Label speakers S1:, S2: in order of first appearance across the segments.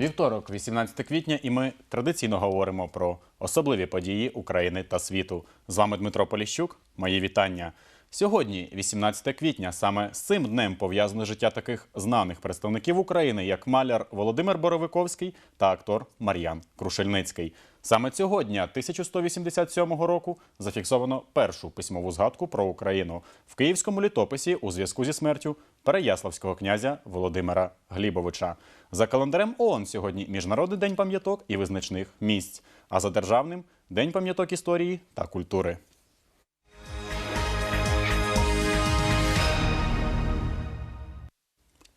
S1: Вівторок, 18 квітня, і ми традиційно говоримо про особливі події України та світу. З вами Дмитро Поліщук. Мої вітання. Сьогодні, 18 квітня, саме з цим днем пов'язане життя таких знаних представників України, як маляр Володимир Боровиковський та актор Мар'ян Крушельницький. Саме цього дня 1187 року зафіксовано першу письмову згадку про Україну в київському літописі у зв'язку зі смертю Переяславського князя Володимира Глібовича. За календарем ООН сьогодні Міжнародний день пам'яток і визначних місць, а за державним День пам'яток історії та культури.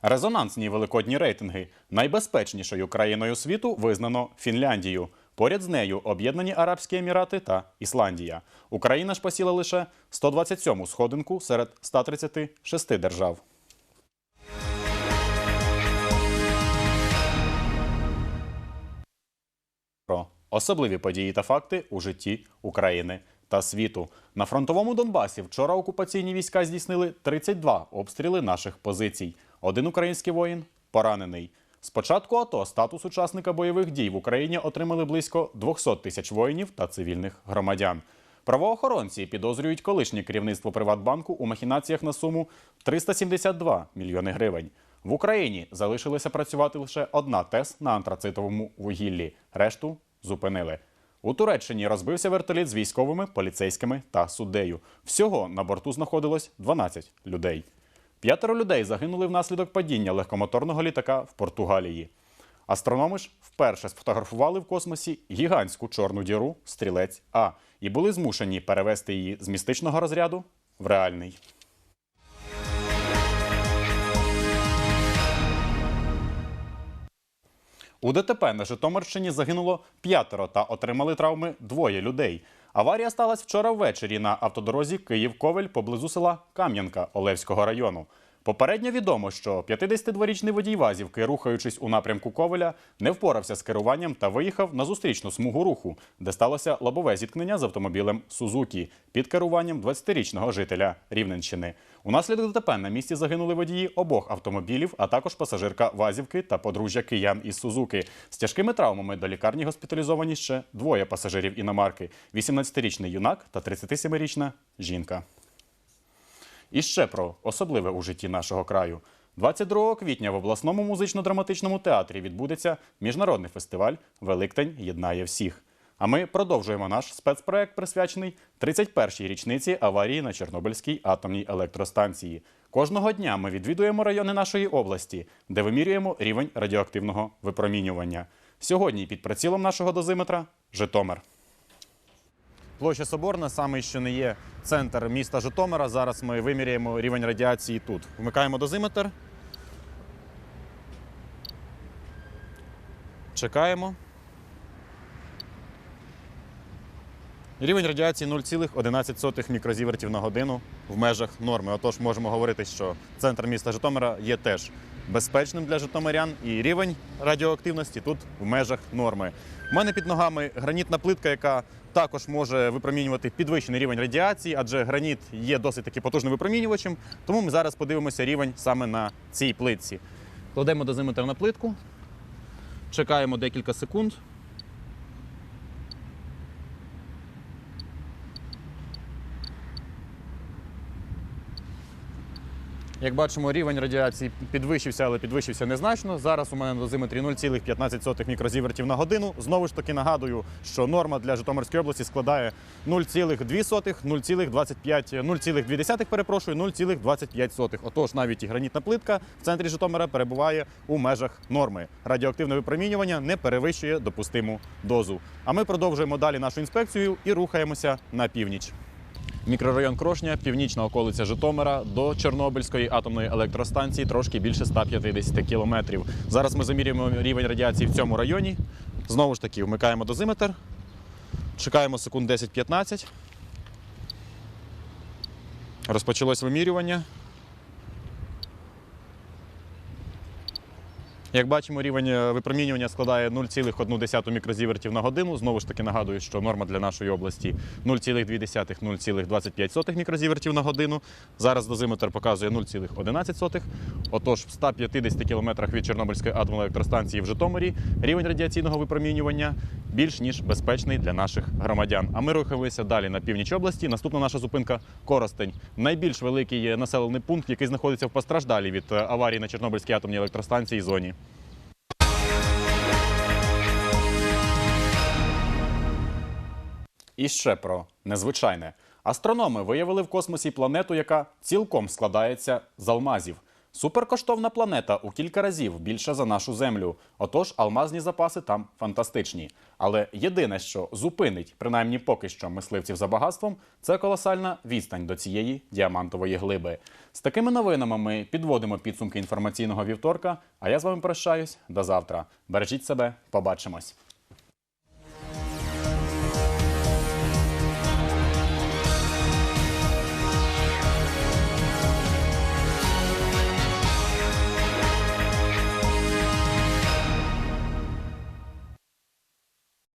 S1: Резонансні великодні рейтинги найбезпечнішою країною світу визнано Фінляндію. Поряд з нею Об'єднані Арабські Емірати та Ісландія. Україна ж посіла лише 127-му сходинку серед 136 держав. Про особливі події та факти у житті України та світу. На фронтовому Донбасі вчора окупаційні війська здійснили 32 обстріли наших позицій. Один український воїн поранений. З початку АТО статус учасника бойових дій в Україні отримали близько 200 тисяч воїнів та цивільних громадян. Правоохоронці підозрюють колишнє керівництво Приватбанку у махінаціях на суму 372 мільйони гривень. В Україні залишилася працювати лише одна ТЕС на антрацитовому вугіллі. Решту зупинили. У Туреччині розбився вертоліт з військовими, поліцейськими та суддею. Всього на борту знаходилось 12 людей. П'ятеро людей загинули внаслідок падіння легкомоторного літака в Португалії. Астрономи ж вперше сфотографували в космосі гігантську чорну діру стрілець А і були змушені перевести її з містичного розряду в реальний. У ДТП на Житомирщині загинуло п'ятеро та отримали травми двоє людей. Аварія сталася вчора ввечері на автодорозі Київ-Ковель поблизу села Кам'янка Олевського району. Попередньо відомо, що 52-річний водій Вазівки, рухаючись у напрямку Ковеля, не впорався з керуванням та виїхав на зустрічну смугу руху, де сталося лобове зіткнення з автомобілем Сузукі під керуванням 20-річного жителя Рівненщини. Унаслідок ДТП на місці загинули водії обох автомобілів, а також пасажирка Вазівки та подружжя киян із Сузуки. З тяжкими травмами до лікарні госпіталізовані ще двоє пасажирів іномарки: 18-річний юнак та 37-річна жінка. І ще про особливе у житті нашого краю. 22 квітня в обласному музично-драматичному театрі відбудеться міжнародний фестиваль Великдень єднає всіх. А ми продовжуємо наш спецпроект, присвячений 31-й річниці аварії на Чорнобильській атомній електростанції. Кожного дня ми відвідуємо райони нашої області, де вимірюємо рівень радіоактивного випромінювання. Сьогодні під прицілом нашого дозиметра Житомир. Площа Соборна, саме що не є центр міста Житомира. Зараз ми виміряємо рівень радіації тут. Вмикаємо дозиметр. Чекаємо. Рівень радіації 0,11 мікрозівертів на годину в межах норми. Отож, можемо говорити, що центр міста Житомира є теж безпечним для житомирян, і рівень радіоактивності тут в межах норми. У мене під ногами гранітна плитка, яка також може випромінювати підвищений рівень радіації, адже граніт є досить таки потужним випромінювачем. Тому ми зараз подивимося рівень саме на цій плитці. Кладемо дозиметр на плитку, чекаємо декілька секунд. Як бачимо, рівень радіації підвищився, але підвищився незначно. Зараз у мене на дозиметрі 0,15 мікрозівертів на годину. Знову ж таки нагадую, що норма для Житомирської області складає 0,2, 0,25, 0,2, перепрошую, 0,25. Отож, навіть і гранітна плитка в центрі Житомира перебуває у межах норми. Радіоактивне випромінювання не перевищує допустиму дозу. А ми продовжуємо далі нашу інспекцію і рухаємося на північ. Мікрорайон Крошня, північна околиця Житомира до Чорнобильської атомної електростанції трошки більше 150 кілометрів. Зараз ми замірюємо рівень радіації в цьому районі. Знову ж таки, вмикаємо дозиметр, чекаємо секунд 10-15. Розпочалось вимірювання. Як бачимо, рівень е, випромінювання складає 0,1 мікрозівертів на годину. Знову ж таки нагадую, що норма для нашої області 0,2-0,25 мікрозівертів на годину. Зараз дозиметр показує 0,11. Отож, в 150 кілометрах від Чорнобильської атомної електростанції в Житомирі рівень радіаційного випромінювання більш ніж безпечний для наших громадян. А ми рухаємося далі на північ області. Наступна наша зупинка Коростень. Найбільш великий населений пункт, який знаходиться в постраждалій від е, аварії на Чорнобильській атомній електростанції зоні. І ще про незвичайне. Астрономи виявили в космосі планету, яка цілком складається з алмазів. Суперкоштовна планета у кілька разів більша за нашу землю. Отож, алмазні запаси там фантастичні. Але єдине, що зупинить, принаймні поки що, мисливців за багатством, це колосальна відстань до цієї діамантової глиби. З такими новинами ми підводимо підсумки інформаційного вівторка. А я з вами прощаюсь до завтра. Бережіть себе, побачимось.